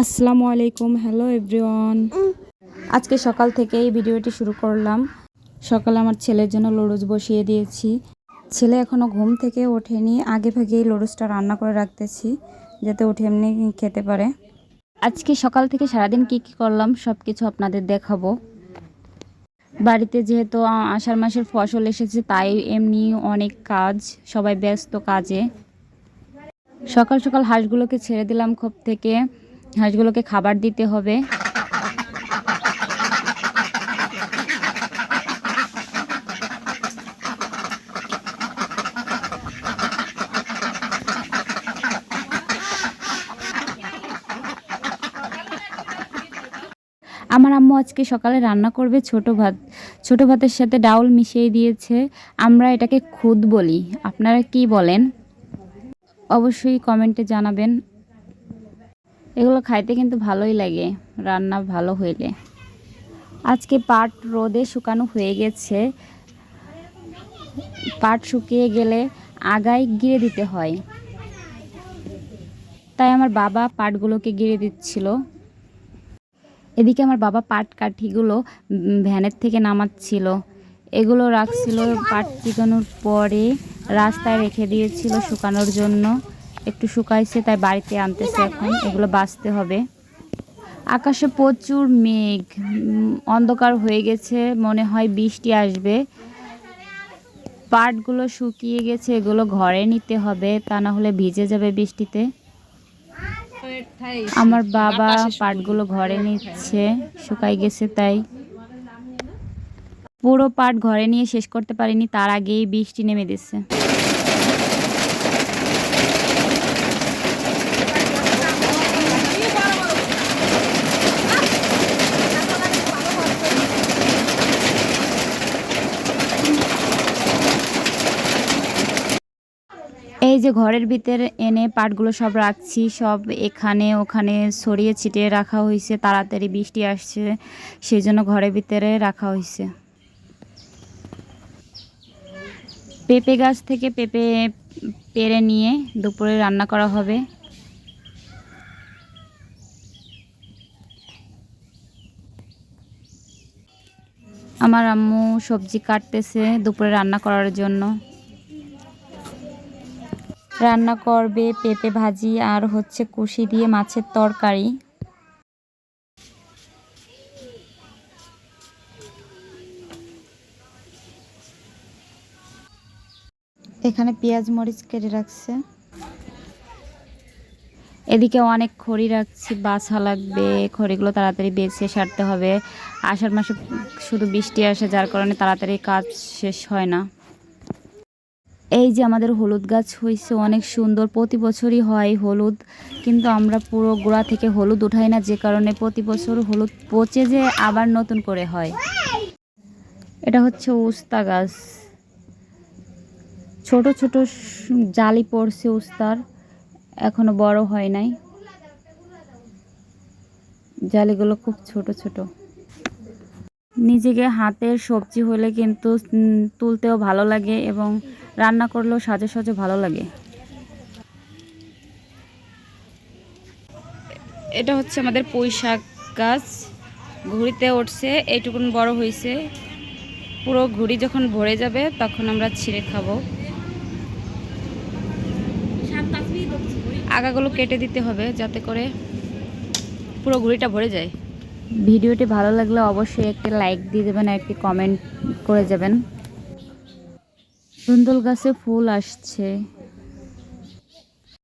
আসসালামু আলাইকুম hello everyone আজকে সকাল থেকে এই ভিডিওটি শুরু করলাম। সকালে আমার ছেলের জন্য লুডুস বসিয়ে দিয়েছি। ছেলে এখনও ঘুম থেকে ওঠেনি, আগে ভাগেই লুডুসটা রান্না করে রাখতেছি, যাতে উঠে এমনি খেতে পারে। আজকে সকাল থেকে সারাদিন কি কি করলাম সব কিছু আপনাদের দেখাবো। বাড়িতে যেহেতু আষাঢ় মাসের ফসল এসেছে, তাই এমনি অনেক কাজ, সবাই ব্যস্ত কাজে। সকাল সকাল হাঁসগুলোকে ছেড়ে দিলাম খোপ থেকে। হাঁসগুলোকে খাবার দিতে হবে। আমার আম্মু আজকে সকালে রান্না করবে ছোট ভাত। ছোট ভাতের সাথে ডাউল মিশিয়ে দিয়েছে। আমরা এটাকে খুদ বলি। আপনারা কি বলেন? অবশ্যই কমেন্টে জানাবেন। এগুলো খাইতে কিন্তু ভালোই লাগে, রান্না ভালো হইলে। আজকে পাট রোদে শুকানো হয়ে গেছে। পাট শুকিয়ে গেলে আগায় গিরে দিতে হয়। তাই আমার বাবা পাটগুলোকে গিরে দিচ্ছিল। এদিকে আমার বাবা পাট কাঠিগুলো ভ্যানের থেকে নামাচ্ছিল। এগুলো রাখছিল পাট চিকানোর পরে রাস্তায় রেখে দিয়েছিল শুকানোর জন্য। একটু শুকাইছে, তাই বাড়িতে আনতেছে এখন। এগুলো বাঁচতে হবে। আকাশে প্রচুর মেঘ অন্ধকার হয়ে গেছে, মনে হয় বৃষ্টি আসবে। পাটগুলো শুকিয়ে গেছে, এগুলো ঘরে নিতে হবে, তা না হলে ভিজে যাবে বৃষ্টিতে। আমার বাবা পাটগুলো ঘরে নিচ্ছে, শুকাই গেছে তাই। পুরো পাট ঘরে নিয়ে শেষ করতে পারিনি, তার আগেই বৃষ্টি নেমে দিচ্ছে যে ঘরের ভিতরে এনে পাটগুলো সব রাখছি, সব এখানে ওখানে ছড়িয়ে ছিটিয়ে রাখা হয়েছে, তাড়াতাড়ি বৃষ্টি আসছে সেই জন্য ঘরের ভিতরে রাখা হয়েছে। পেঁপে গাছ থেকে পেঁপে পেরে নিয়ে দুপুরে রান্না করা হবে। আমার আম্মু সবজি কাটতেছে দুপুরে রান্না করার জন্য। রান্না করবে পেঁপে ভাজি আর হচ্ছে কুশি দিয়ে মাছের তরকারি। এখানে পেঁয়াজ মরিচ কেটে রাখছে। এদিকে অনেক খড়ি রাখছি, বাছা লাগবে, খড়িগুলো তাড়াতাড়ি বেছে সারতে হবে। আষাঢ় মাসে শুধু বৃষ্টি আসে, যার কারণে তাড়াতাড়ি কাজ শেষ হয় না। এই যে আমাদের হলুদ গাছ হয়েছে, অনেক সুন্দর। প্রতি বছরই হয় হলুদ, কিন্তু আমরা পুরো গোড়া থেকে হলুদ উঠাই না, যে কারণে প্রতি বছর হলুদ পচে যে আবার নতুন করে হয়। এটা হচ্ছে উস্তা গাছ। ছোট ছোট জালি পড়ছে উস্তার, এখনও বড় হয় নাই। জালিগুলো খুব ছোট ছোট। নিজেকে হাতের সবজি হলে কিন্তু তুলতেও ভালো লাগে এবং রান্না করলেও সাজে সাজে ভালো লাগে। এটা হচ্ছে আমাদের পুঁই শাক গাছ। ঘুড়িতে উঠছে, এইটুকুন বড় হয়েছে পুরো ঘুড়ি যখন ভরে যাবে, তখন আমরা ছিঁড়ে খাব। আগাগুলো কেটে দিতে হবে যাতে করে পুরো ঘুড়িটা ভরে যায়। ভিডিওটি ভালো লাগলে অবশ্যই একটি লাইক দিয়ে দেবেন আর একটি কমেন্ট করে যাবেন। সুন্দর গাছে ফুল আসছে।